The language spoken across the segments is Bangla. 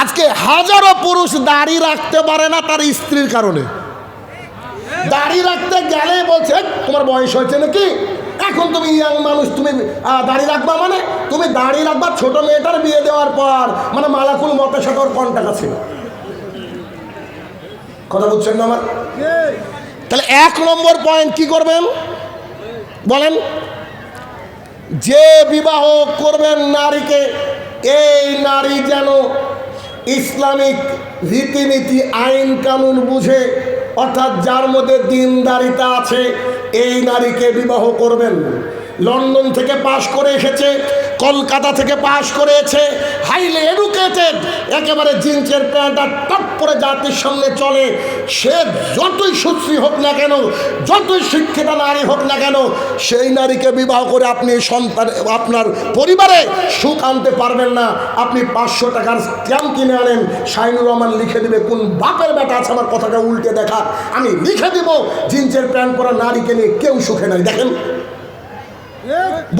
আজকে হাজারো পুরুষ দাড়ি রাখতে পারে না তার স্ত্রীর কারণে। দাড়ি রাখতে গেলে বলছে তোমার বয়স হয়েছে নাকি? এখন তুমি ইয়াং মানুষ, তুমি দাড়ি রাখবা মানে? তুমি দাড়ি রাখবা ছোট মেয়েটার বিয়ে দেওয়ার পর মানে মালাকুল মতের সাথে ওর কন্টাক্ট আছে। কথা বুঝছেন না আমার? তাহলে এক নম্বর পয়েন্ট কি করবেন? বলেন, যে বিবাহ করবেন নারীকে, এই নারী যেন ইসলামিক রীতিনীতি, আইন কানুন বুঝে, অর্থাৎ যার মধ্যে দিনদারিতা আছে, এই নারীকে বিবাহ করবেন। লন্ডন থেকে পাশ করে এসেছে কলকাতা থেকে পাশ করেছে হাইলি এডুকেটেড একেবারে জিন্সের প্যান্টটা টপ করে জাতির সামনে চলে। সে যতই সুশ্রী হোক না কেন, যতই শিক্ষিত নারী হোক না কেন, সেই নারীকে বিবাহ করে আপনি সন্তান, আপনার পরিবারে সুখ আনতে পারবেন না। আপনি পাঁচশো টাকার স্ট্যাম্প কিনে আনেন শাইনুর রহমান লিখে দেবে, কোন বাপের বেটা আছে আমার কথাটা উল্টে দেখা। আমি লিখে দিব, জিন্সের প্যান্ট পরা নারীকে নিয়ে কেউ সুখে নাই। দেখেন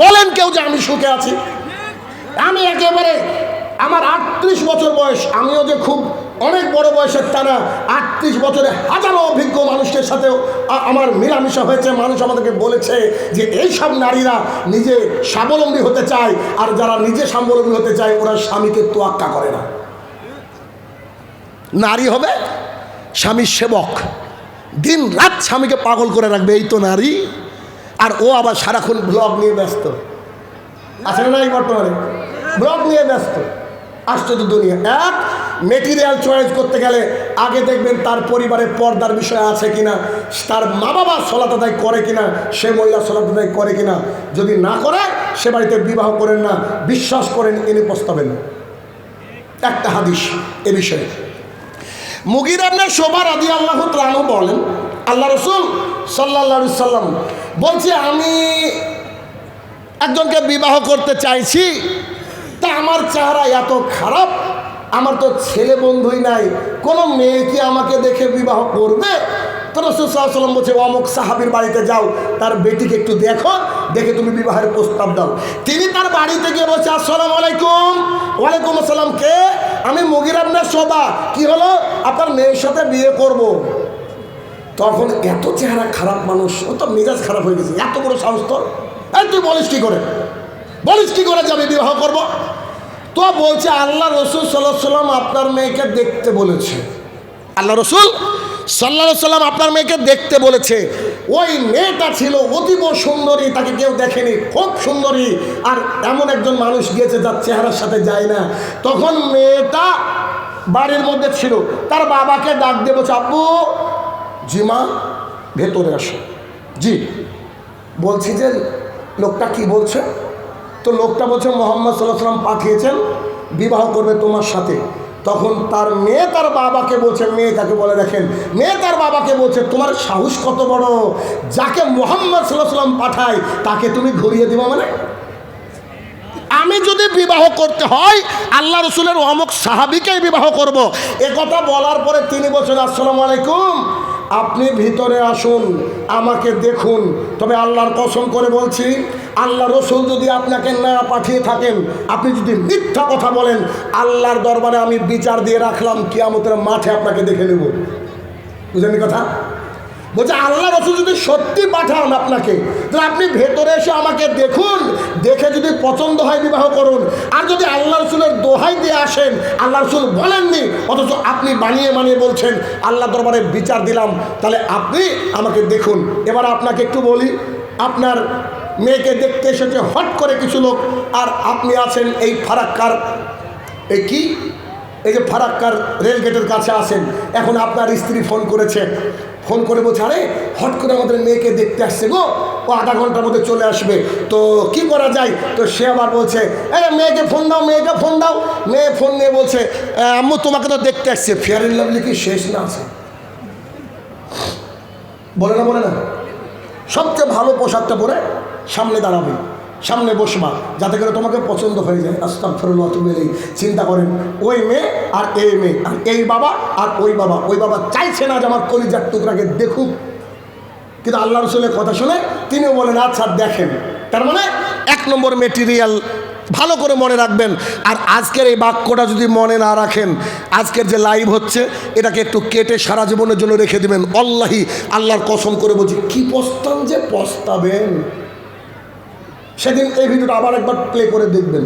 বলেন কেউ যে আমি সুখে আছি। আমি একেবারে আমার আটত্রিশ বছর বয়স, আমিও যে খুব অনেক বড় বয়সের তা না আটত্রিশ বছরে হাজারো অভিজ্ঞ মানুষের সাথেও আমার মিলামিশা হয়েছে। মানুষ আমাদেরকে বলেছে যে এই সব নারীরা নিজে স্বাবলম্বী হতে চায় আর যারা নিজে স্বাবলম্বী হতে চায়, ওরা স্বামীকে তোয়াক্কা করে না। নারী হবে, স্বামীর সেবক। দিন রাত স্বামীকে পাগল করে রাখবে, এই তো নারী। আর ও আবার সারাক্ষণ ব্লগ নিয়ে ব্যস্ত। আছে না এই বর্তমানে? ব্লগ নিয়ে ব্যস্ত। আশ্চর্য দুনিয়া। এক মেটেরিয়াল চয়েস করতে গেলে আগে দেখবেন তার পরিবারের পর্দার বিষয় আছে কিনা, তার মা বাবা সলাত আদায় করে কিনা, সে মহিলা সলাত আদায় করে কিনা। যদি না করে, সে বাড়িতে বিবাহ করেন না, বিশ্বাস করেন, ইনি প্রস্তাবেন একটা হাদিস এ বিষয়ে। মুগির আপনার শোভা রাদি আল্লাহ বলেন, আল্লাহ রসুল সাল্লা সাল্লাম বলছে, আমি একজনকে বিবাহ করতে চাইছি, তা আমার চেহারা এত খারাপ, আমার তো ছেলে বন্ধুই নাই, কোনো মেয়ে কি আমাকে দেখে বিবাহ করবে? তো রসুলাম বলছে, অমুক সাহাবির বাড়িতে যাও, তার বেটিকে একটু দেখো, দেখে তুমি বিবাহের প্রস্তাব দাও। তিনি তার বাড়িতে গিয়ে বলছে, আসসালাম আলাইকুম। ওয়ালাইকুম আসসালাম, কে? আমি মুগির আপনার শোভা। কি হলো? আপনার মেয়ের সাথে বিয়ে করব। তখন এত চেহারা খারাপ মানুষ, ও তো মেজাজ খারাপ হয়ে গেছে, এত বড় সাহস তোর? এই তুই বলিস কি করে? বলিস কি করে যে আমি বিবাহ করব? তো বলছে, আল্লাহ রসুল সাল্লাহ সাল্লাম আপনার মেয়েকে দেখতে বলেছে। আল্লাহ রসুল সাল্লাহ সাল্লাম আপনার মেয়েকে দেখতে বলেছে। ওই মেয়েটা ছিল অতীব সুন্দরী, তাকে কেউ দেখেনি, খুব সুন্দরী। আর এমন একজন মানুষ গিয়েছে যার চেহারার সাথে যায় না। তখন মেয়েটা বাড়ির মধ্যে ছিল, তার বাবাকে ডাক দিয়ে বলছে, আব্বু জি মা ভেতরে আসো। জি, বলছি যে লোকটা কি বলছে? তো লোকটা বলছে, মোহাম্মদ সাল্লাহ সাল্লাম পাঠিয়েছেন, বিবাহ করবে তোমার সাথে। তখন তার মেয়ে তার বাবাকে বলছে, মেয়ে তাকে বলে দেখেন, মেয়ে তার বাবাকে বলছে, তোমার সাহস কত বড়? যাকে মোহাম্মদ সাল্লাহ সাল্লাম পাঠায়, তাকে তুমি ঘুরিয়ে দিবা মানে? আমি যদি বিবাহ করতে হয়, আল্লাহ রসুলের অমুক সাহাবিকেই বিবাহ করব। এ কথা বলার পরে তিনি বলছেন, আসসালামু আলাইকুম। আপনি ভিতরে আসুন, আমাকে দেখুন। তবে আল্লাহর কসম করে বলছি, আল্লাহ রসুল যদি আপনাকে না পাঠিয়ে থাকেন, আপনি যদি মিথ্যা কথা বলেন, আল্লাহর দরবারে আমি বিচার দিয়ে রাখলাম, কিয়ামতের মাঠে আপনাকে দেখে নেব। বুঝলেন কথা? বলছে, আল্লাহ রসুল যদি সত্যি পাঠান আপনাকে, তাহলে আপনি ভেতরে এসে আমাকে দেখুন, দেখে পছন্দ হয়, বিবাহ করুন। আর যদি আল্লাহ রসুলের দোহাই দিয়ে আসেন, আল্লাহ রসুল বলেননি, অথচ আপনি বানিয়ে বানিয়ে বলছেন, আল্লাহ দরবারে বিচার দিলাম, তাহলে আপনি আমাকে দেখুন। এবার আপনাকে একটু বলি, আপনার মেয়েকে দেখতে এসেছে হট করে কিছু লোক, আর আপনি আছেন এই ফারাক্কার, এই কি? এই যে ফারাক্কার রেলগেটের কাছে আসেন এখন আপনার স্ত্রী ফোন করেছে ফোন করে বলছে, আরে, হট করে আমাদের মেয়েকে দেখতে আসছে গো। ও আধা ঘণ্টার মধ্যে চলে আসবে। তো কি করা যায়? তো সে আবার বলছে এই মেয়েকে ফোন দাও, মেয়েকে ফোন দাও। মেয়ে ফোন নিয়ে বলছে আম্মু, তোমাকে তো দেখতে আসছে। ফেয়ার ইন লাভলি কি শেষ না আছে। বলে না বলে না। সবচেয়ে ভালো পোশাকটা পরে সামনে দাঁড়াবে। সামনে বসবা যাতে করে তোমাকে পছন্দ হয়ে যায়। আস্তাক ফেরুল্লাহ তুমি চিন্তা করেন, ওই মেয়ে আর এই মেয়ে, আর এই বাবা আর ওই বাবা। ওই বাবা চাইছে না যে আমার কলিজার টুকরাকে দেখুক। কিন্তু আল্লাহ রসুলের কথা শুনে তিনিও বলেন আচ্ছা দেখেন। তার মানে এক নম্বর মেটেরিয়াল ভালো করে মনে রাখবেন। আর আজকের এই বাক্যটা যদি মনে না রাখেন, আজকের যে লাইভ হচ্ছে, এটাকে একটু কেটে সারা জীবনের জন্য রেখে দেবেন। অল্লাহি আল্লাহর কসম করে বলছি, কি পস্তান যে পস্তাবেন সেদিন এই ভিডিওটা আবার একবার প্লে করে দেখবেন।